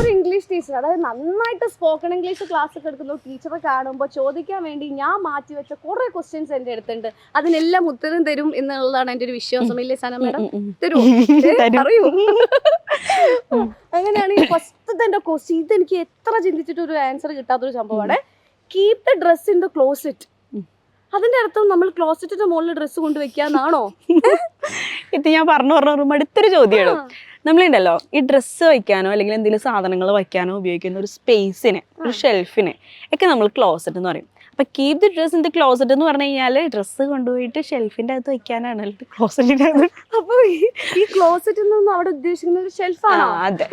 ഒരു English teacher അതായത് നന്നായിട്ട് സ്പോക്കൺ ഇംഗ്ലീഷ് ക്ലാസ് ഒക്കെ എടുക്കുന്ന ടീച്ചറെ കാണുമ്പോൾ ചോദിക്കാൻ വേണ്ടി ഞാൻ മാറ്റി വെച്ച കുറെ ക്വസ്റ്റ്യൻസ് എന്റെ അടുത്തുണ്ട്. അതിനെല്ലാം ഉത്തരം തരും എന്നുള്ളതാണ് എന്റെ ഒരു വിശ്വാസം. ഇല്ലേ സന മേഡം? തരുമോ അങ്ങനെയാണ് തരും. പറയൂ. അങ്ങനെയാണെങ്കിൽ ഫസ്റ്റ് എന്റെ ക്വസ്റ്റ്യൻ ഇതെനിക്ക് എത്ര ചിന്തിച്ചിട്ട് ഒരു ആൻസർ കിട്ടാത്തൊരു സംഭവമാണ്. Keep the dress in the closet അതിന്റെ അർത്ഥം നമ്മൾ ക്ലോസറ്റിന്റെ മുകളിൽ ഡ്രസ്സ് കൊണ്ട് വെക്കാന്നാണോ? ഇത് ഞാൻ പറഞ്ഞു പറഞ്ഞു അടുത്തൊരു ചോദ്യമാണ് നമ്മളുണ്ടല്ലോ ഈ ഡ്രസ്സ് വയ്ക്കാനോ അല്ലെങ്കിൽ എന്തെങ്കിലും സാധനങ്ങൾ വയ്ക്കാനോ ഉപയോഗിക്കുന്ന ഒരു സ്പേസിനെ ഒരു ഷെൽഫിനെ ഒക്കെ നമ്മൾ ക്ലോസറ്റ് എന്ന് പറയും. അപ്പൊ keep the dress in the closet എന്ന് പറഞ്ഞു കഴിഞ്ഞാൽ ഡ്രസ്സ് കൊണ്ടുപോയിട്ട് ഷെൽഫിന്റെ അകത്ത് വെക്കാനാണ് ക്ലോസറ്റിന്റെ അകത്ത് അപ്പൊ ഈ- ക്ലോസറ്റ് എന്നൊന്നും അവിടെ ഉദ്ദേശിക്കുന്ന ഒരു ഷെൽഫാണ് അതെ.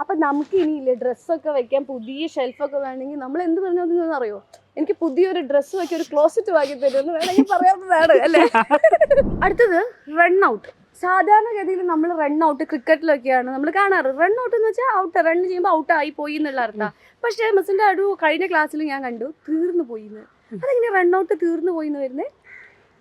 അപ്പൊ നമുക്ക് ഇനിയില്ലേ ഡ്രസ്സൊക്കെ വെക്കാൻ പുതിയ ഷെൽഫൊക്കെ വേണമെങ്കിൽ നമ്മൾ എന്ത് പറഞ്ഞു അറിയോ എനിക്ക് പുതിയൊരു ഡ്രസ്സ് വെക്കി ഒരു ക്ലോസറ്റ് വാങ്ങി തരുമെന്ന് വേണമെങ്കിൽ പറയാവുന്നതാണ് അല്ലേ? അടുത്തത് റൺ ഔട്ട് സാധാരണഗതിയിൽ നമ്മൾ റൺ ഔട്ട് ക്രിക്കറ്റിലൊക്കെയാണ് നമ്മൾ കാണാറ്. റൺ ഔട്ട് എന്ന് വെച്ചാൽ ഔട്ട് റൺ ചെയ്യുമ്പോൾ ഔട്ട് ആയി പോയി എന്നുള്ള അർത്ഥം. പക്ഷേ മിസ്സിന്റെ അടു കഴിഞ്ഞ ക്ലാസ്സിൽ ഞാൻ കണ്ടു തീർന്നു പോയി എന്ന്. അതെങ്ങനെ റൺ ഔട്ട് തീർന്നു പോയി എന്ന് വരുന്നത്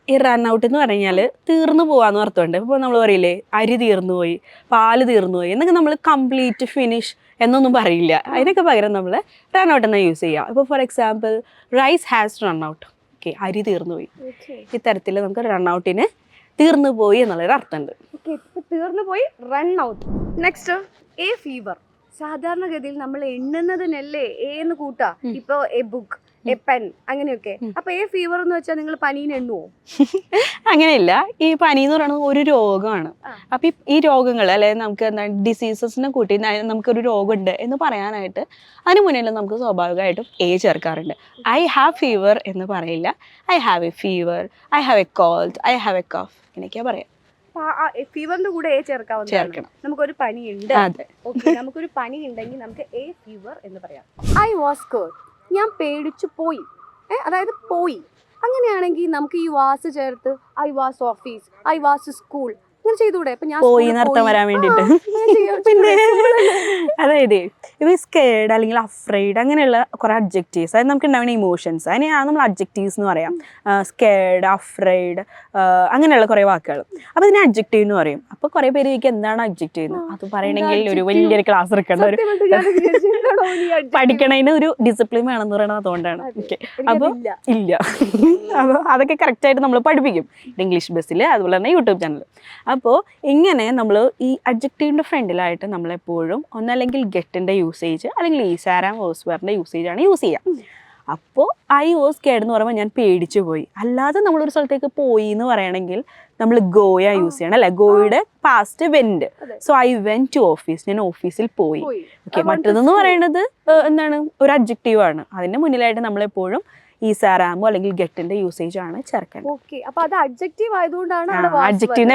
ഈ റൺ ഔട്ട് എന്ന് പറഞ്ഞാൽ തീർന്നു പോവാന്ന് അർത്ഥമുണ്ട് ഇപ്പോൾ നമ്മൾ പറയില്ലേ അരി തീർന്നു പോയി പാൽ തീർന്നു പോയി എന്നൊക്കെ നമ്മൾ കംപ്ലീറ്റ് ഫിനിഷ് എന്നൊന്നും പറയില്ല. അതിനൊക്കെ പകരം നമ്മൾ റൺ ഔട്ട് എന്നാൽ യൂസ് ചെയ്യുക ഇപ്പോൾ for example rice has run out okay അരി തീർന്നു പോയി. ഇത്തരത്തിൽ നമുക്ക് റൺ ഔട്ടിന് തീർന്നു പോയി എന്നുള്ളൊരു അർത്ഥമുണ്ട്. തീർന്നു പോയി run out next a fever സാധാരണഗതിയിൽ നമ്മൾ എണ്ണുന്നതിനല്ലേ എന്ന് കൂട്ടാ. ഇപ്പൊ എ ബുക്ക് എ പെൻ അങ്ങനെയൊക്കെ. അപ്പൊ ഏ ഫീവർ എന്ന് വെച്ചാൽ നിങ്ങൾ പനീനെ എണ്ണുവോ? അങ്ങനെയില്ല. ഈ പനി എന്ന് പറയുന്നത് ഒരു രോഗമാണ്. അപ്പൊ ഈ- രോഗങ്ങൾ അല്ലെ നമുക്ക് എന്താണ് ഡിസീസസിനെ കൂട്ടി നമുക്കൊരു രോഗമുണ്ട് എന്ന് പറയാനായിട്ട് അതിന് മുന്നിൽ നമുക്ക് സ്വാഭാവികമായിട്ടും എ ചേർക്കാറുണ്ട്. ഐ ഹാവ് ഫീവർ എന്ന് പറയില്ല. I have a fever I have a cold I have a cough എന്നൊക്കെയാ പറയാം. ഫീവറിന്റെ കൂടെ എ ചേർക്കാവുന്ന നമുക്കൊരു പനി ഉണ്ട് നമുക്കൊരു പനി ഉണ്ടെങ്കിൽ നമുക്ക് എ ഫീവർ എന്ന് പറയാം. ഐ വാസ് കേർഡ് ഞാൻ പേടിച്ചു പോയി. അതായത് പോയി. അങ്ങനെയാണെങ്കിൽ നമുക്ക് ഈ വാസ് ചേർത്ത് I was office I was school ചെയ്തൂടെ അപ്പൊ ഞാൻ പോയി നടത്താൻ വരാൻ വേണ്ടിട്ട്. പിന്നെ അതായത് ഇപ്പൊ സ്കേഡ് അല്ലെങ്കിൽ അഫ്രൈഡ് അങ്ങനെയുള്ള കുറെ അഡ്ജക്റ്റീവ്സ് അതായത് നമുക്ക് ഉണ്ടാവുന്ന ഇമോഷൻസ് അതിനെയാണ് നമ്മൾ അഡ്ജക്റ്റീവ്സ് എന്ന് പറയാം. സ്കേഡ് അഫ്രൈഡ് അങ്ങനെയുള്ള കുറെ വാക്കുകൾ. അപ്പൊ ഇതിനെ അഡ്ജക്റ്റീവ് എന്ന് പറയും. അപ്പൊ കുറെ പേര് ചോദിക്കും എന്താണ് അഡ്ജക്റ്റീവ് എന്ന്? അത് പറയണമെങ്കിൽ ഒരു വലിയൊരു ക്ലാസ് എടുക്കേണ്ട ഒരു? പഠിക്കണതിന് ഒരു ഡിസിപ്ലിൻ വേണം എന്ന് പറയുന്നത് അതുകൊണ്ടാണ്. അതെ. ഓക്കെ എനിക്കതില്ല. ഇല്ല. അപ്പോൾ അതൊക്കെ കറക്റ്റായിട്ട് നമ്മൾ പഠിപ്പിക്കും. ഇംഗ്ലീഷ് ബസ്സിൽ അതുപോലെ തന്നെ യൂട്യൂബ് ചാനൽ അപ്പോൾ ഇങ്ങനെ നമ്മൾ ഈ അഡ്ജക്റ്റീവിന്റെ ഫ്രണ്ടിലായിട്ട് നമ്മളെപ്പോഴും ഒന്നല്ലെങ്കിൽ ഗെറ്റിന്റെ യൂസേജ് അല്ലെങ്കിൽ ഈസാരാം വേഴ്സ്വെയറിന്റെ യൂസേജാണ് യൂസ് ചെയ്യുക അപ്പോൾ ഐ വാസ് കേഡ് എന്ന് പറയുമ്പോൾ ഞാൻ പേടിച്ചു പോയി. അല്ലാതെ നമ്മളൊരു സ്ഥലത്തേക്ക് പോയി എന്ന് പറയണമെങ്കിൽ നമ്മൾ ഗോയ യൂസ് ചെയ്യണം അല്ലെ? ഗോയുടെ past went so I went to office ഞാൻ ഓഫീസിൽ പോയി. ഓക്കെ മറ്റേതെന്ന് പറയുന്നത് എന്താണ്? ഒരു അഡ്ജക്റ്റീവ് ആണ്. അതിന്റെ മുന്നിലായിട്ട് നമ്മളെപ്പോഴും ഈ സാറാമോ അല്ലെങ്കിൽ ഗെറ്റിന്റെ യൂസേജ് ആണ് ചേർക്കേണ്ടത്. ഓക്കെ അപ്പൊ അത് അഡ്ജക്റ്റീവ് ആയതുകൊണ്ടാണ്.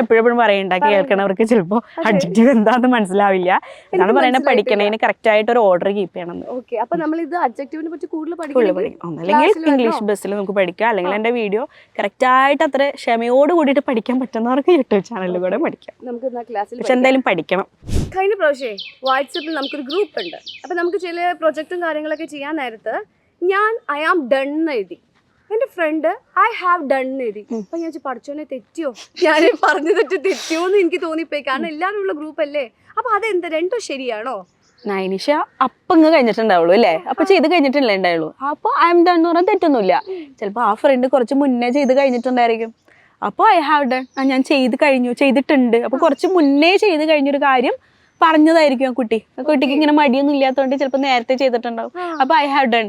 എപ്പോഴും പറയണ്ട. കേൾക്കണവർക്ക് ചിലപ്പോൾ അഡ്ജക്റ്റീവ് എന്താന്ന് മനസ്സിലാവില്ല. എന്നാണ് പറയുന്നത്. പഠിക്കണതിന് കറക്റ്റ് ആയിട്ട് ഒരു ഓർഡർ കീപ്പ് ചെയ്യണം അല്ലെങ്കിൽ ഓക്കെ അപ്പൊ നമ്മൾ ഇത് അഡ്ജക്റ്റീവിനെ പറ്റി കൂടുതൽ പഠിക്കും ഒന്നല്ലെങ്കിൽ ഇംഗ്ലീഷ് ബസ്സിൽ നമുക്ക് പഠിക്കാം. അല്ലെങ്കിൽ എന്റെ വീഡിയോ കറക്റ്റ് ആയിട്ട് അത്ര ക്ഷമയോട് കൂടിയിട്ട് പഠിക്കാൻ പറ്റുന്നവർക്ക് യൂട്യൂബ് ചാനലിൽ കൂടെ പഠിക്കാം. നമുക്ക് ക്ലാസ്സിൽ പക്ഷെ എന്തായാലും പഠിക്കണം. കഴിഞ്ഞ പ്രാവശ്യം വാട്സപ്പിൽ നമുക്കൊരു ഗ്രൂപ്പ് ഉണ്ട്. അപ്പൊ നമുക്ക് ചില പ്രൊജക്റ്റും കാര്യങ്ങളൊക്കെ ചെയ്യാൻ നേരത്ത് ഞാൻ ഐ ആം ഡൺ എന്ന് എഴുതി. എന്റെ ഫ്രണ്ട് ഐ ഹാവ് ഡൺ എന്ന് എഴുതി. അപ്പൊ ഞാൻ പഠിച്ചോനെ തെറ്റിയോ? ഞാൻ പറഞ്ഞു തെറ്റ് തെറ്റിയോ എന്ന് എനിക്ക് തോന്നിപ്പോയി. കാരണം എല്ലാവരും ഉള്ള ഗ്രൂപ്പ് അല്ലേ? അപ്പൊ അതെന്താ? രണ്ടോ ശരിയാണോ? നൈനിഷ അപ്പ ഇങ്ങ് കഴിഞ്ഞിട്ടുണ്ടാവുള്ളൂ അല്ലേ? അപ്പൊ ചെയ്ത് കഴിഞ്ഞിട്ടല്ലേ ഉണ്ടായുള്ളൂ? അപ്പൊ ഐ എം ഡൺ എന്ന് പറഞ്ഞാൽ തെറ്റൊന്നുമില്ല. ചിലപ്പോൾ ആ ഫ്രണ്ട് കുറച്ച് മുന്നേ ചെയ്ത് കഴിഞ്ഞിട്ടുണ്ടായിരിക്കും. അപ്പോൾ ഐ ഹാവ് ഡൺ ഞാൻ ചെയ്ത് കഴിഞ്ഞു ചെയ്തിട്ടുണ്ട്. അപ്പൊ കുറച്ച് മുന്നേ ചെയ്ത് കഴിഞ്ഞൊരു കാര്യം പറഞ്ഞതായിരിക്കും ആ കുട്ടി. ആ കുട്ടിക്ക് ഇങ്ങനെ മടിയൊന്നും ഇല്ലാത്തതുകൊണ്ട് ചിലപ്പോൾ നേരത്തെ ചെയ്തിട്ടുണ്ടാവും. അപ്പൊ ഐ ഹാവ് ഡൺ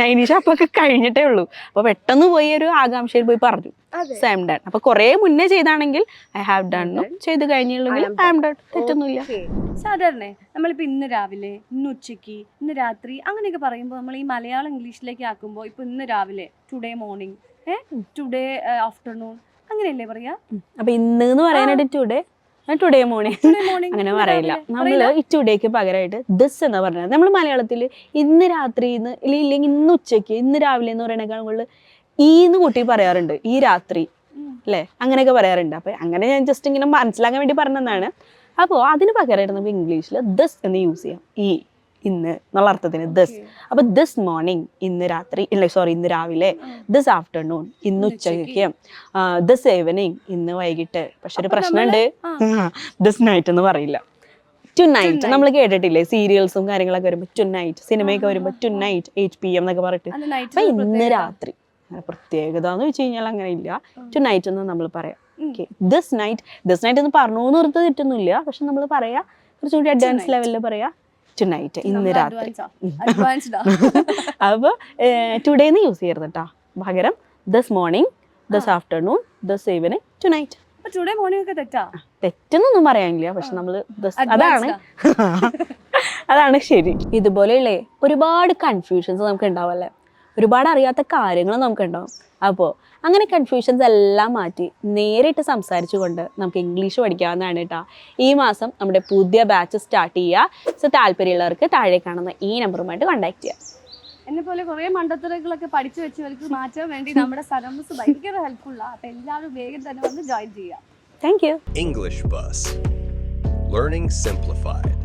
നൈനീഷ അപ്പൊ ഒക്കെ കഴിഞ്ഞിട്ടേ ഉള്ളൂ. അപ്പൊ പെട്ടെന്ന് പോയി ഒരു ആകാംക്ഷയിൽ പോയി പറഞ്ഞു. ഐ സാം ഡൺ അപ്പൊ കുറേ മുന്നേ ചെയ്താണെങ്കിൽ ഐ ഹാവ് ഡൺ ചെയ്ത് കഴിഞ്ഞില്ലെങ്കിൽ ഐ ആം ഡൺ തെറ്റൊന്നുമില്ല. സാധാരണ നമ്മളിപ്പോ ഇന്ന് രാവിലെ ഇന്ന് ഉച്ചയ്ക്ക് ഇന്ന് രാത്രി അങ്ങനെയൊക്കെ പറയുമ്പോൾ നമ്മൾ ഈ മലയാളം ഇംഗ്ലീഷിലേക്ക് ആക്കുമ്പോൾ ഇപ്പൊ ഇന്ന് രാവിലെ ടുഡേ മോർണിംഗ് ടുഡേ ആഫ്റ്റർനൂൺ അങ്ങനെയല്ലേ പറയാ? അപ്പൊ ഇന്ന് പറയാനായിട്ട് ടുഡേ ടുഡേ മോർണിംഗ് അങ്ങനെ പറയില്ല. നമ്മൾ ഈ ടുഡേക്ക് പകരമായിട്ട് ദിസ് എന്ന് പറഞ്ഞത്. നമ്മൾ മലയാളത്തിൽ ഇന്ന് രാത്രി ഇന്ന് ഇല്ല- ഇല്ലെങ്കിൽ ഇന്ന് ഉച്ചയ്ക്ക് ഇന്ന് രാവിലെ എന്ന് പറയണേക്കാൾ കൂടുതൽ ഈ എന്ന് കൂട്ടി പറയാറുണ്ട്. ഈ രാത്രി. അല്ലേ അങ്ങനെയൊക്കെ പറയാറുണ്ട്. അപ്പൊ അങ്ങനെ ഞാൻ ജസ്റ്റ് ഇങ്ങനെ മനസ്സിലാക്കാൻ വേണ്ടി പറഞ്ഞതാണ്. അപ്പോൾ അതിന് പകരമായിട്ട് നമുക്ക് ഇംഗ്ലീഷിൽ ദിസ് എന്ന് യൂസ് ചെയ്യാം. ഈ. ഇന്ന് എന്നുള്ള അർത്ഥത്തിന് ദസ് അപ്പൊ ദിസ് മോർണിംഗ് ഇന്ന് രാത്രി ഇല്ല സോറി ഇന്ന് രാവിലെ ദിസ് ആഫ്റ്റർനൂൺ ഇന്ന് ഉച്ചയ്ക്ക്. ദിസ് ഈവനിങ് ഇന്ന് വൈകിട്ട്. പക്ഷെ ഒരു പ്രശ്നമുണ്ട് ദിസ് നൈറ്റ് എന്ന് പറയില്ല. ടു നൈറ്റ് നമ്മൾ കേട്ടിട്ടില്ലേ സീരിയൽസും കാര്യങ്ങളൊക്കെ വരുമ്പോൾ ടു നൈറ്റ് സിനിമയൊക്കെ വരുമ്പോൾ tonight eight P M എന്നൊക്കെ പറഞ്ഞിട്ട്. അപ്പൊ ഇന്ന് രാത്രി. പ്രത്യേകത എന്ന് വെച്ച് കഴിഞ്ഞാൽ അങ്ങനെ ഇല്ല. ടു നൈറ്റ് എന്ന് നമ്മൾ പറയാം. ദിസ് നൈറ്റ് ദിസ് നൈറ്റ് എന്ന് പറഞ്ഞു നിർത്തി തെറ്റൊന്നുമില്ല. പക്ഷെ നമ്മൾ പറയാ കുറച്ചുകൂടി അഡ്വാൻസ്. ലെവലിൽ പറയാ. ടു നൈറ്റ് ഇന്ന് രാത്രി. അപ്പൊ അപ്പോൾ ടുഡേന്ന് യൂസ് ചെയ്യരുത് കേട്ടോ പകരം this morning this afternoon this evening tonight അപ്പൊ ടുഡേ മോർണിംഗ് ഒക്കെ തെറ്റാ? തെറ്റെന്നൊന്നും പറയാനില്ല. പക്ഷെ നമ്മൾ അതാണ്. അതാണ് ശരി. ഇതുപോലെയുള്ള ഒരുപാട് കൺഫ്യൂഷൻസ് നമുക്ക് ഉണ്ടാവല്ലേ ഒരുപാട് അറിയാത്ത കാര്യങ്ങൾ നമുക്ക് ഉണ്ടാവും അപ്പോൾ അങ്ങനെ കൺഫ്യൂഷൻസ് എല്ലാം മാറ്റി നേരിട്ട് സംസാരിച്ചുകൊണ്ട് നമുക്ക് ഇംഗ്ലീഷ് പഠിക്കാവുന്നതാണ് കേട്ടോ ഈ മാസം നമ്മുടെ പുതിയ ബാച്ച് സ്റ്റാർട്ട് ചെയ്യുക സോ താല്പര്യമുള്ളവർക്ക് താഴെ കാണുന്ന ഈ നമ്പറുമായിട്ട് കോൺടാക്ട് ചെയ്യാം. എന്നെ പോലെ കുറെ മണ്ടത്തരങ്ങളൊക്കെ പഠിച്ചു വെച്ചവർക്ക് മാറ്റാൻ വേണ്ടി നമ്മുടെ സരംസ് ഭയങ്കര ഹെൽപ്ഫുള്ള അപ്പൊ എല്ലാവരും വേഗം തന്നെ വന്ന് ജോയിൻ ചെയ്യാം. Thank you English bus learning Simplified.